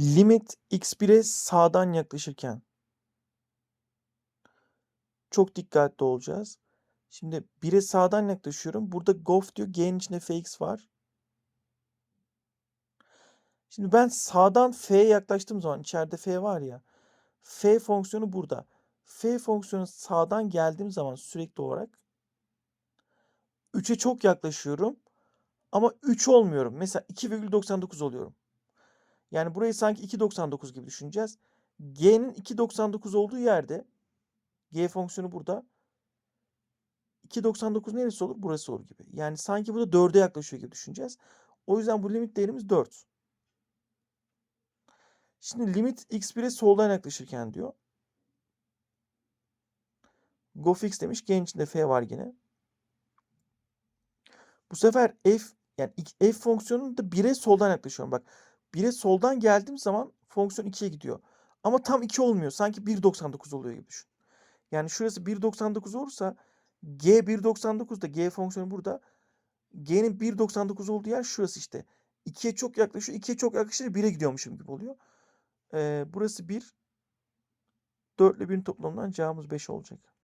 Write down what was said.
Limit x1'e sağdan yaklaşırken. Çok dikkatli olacağız. Şimdi 1'e sağdan yaklaşıyorum. Burada gof diyor. G'nin içinde fx var. Şimdi ben sağdan f'ye yaklaştığım zaman içeride f var ya. f fonksiyonu burada. f fonksiyonu sağdan geldiğim zaman sürekli olarak 3'e çok yaklaşıyorum. Ama 3 olmuyorum. Mesela 2,99 oluyorum. Yani burayı sanki 2.99 gibi düşüneceğiz. G'nin 2.99 olduğu yerde G fonksiyonu burada. 2.99 neresi olur? Burası olur gibi. Yani sanki burada 4'e yaklaşıyor gibi düşüneceğiz. O yüzden bu limit değerimiz 4. Şimdi limit x1'e soldan yaklaşırken diyor. Go fix demiş. G'nin içinde f var yine. Bu sefer f yani f fonksiyonunu da 1'e soldan yaklaşıyorum. Bak 1'e soldan geldiğim zaman fonksiyon 2'ye gidiyor. Ama tam 2 olmuyor. Sanki 1.99 oluyor gibi düşün. Yani şurası 1.99 olursa G 1.99'da G fonksiyonu burada. G'nin 1.99 olduğu yer şurası işte. 2'ye çok yaklaşıyor. 2'ye çok yaklaşınca 1'e gidiyormuşum gibi oluyor. Ee, burası 1. 4 ile 1'in toplamından cevabımız 5 olacak.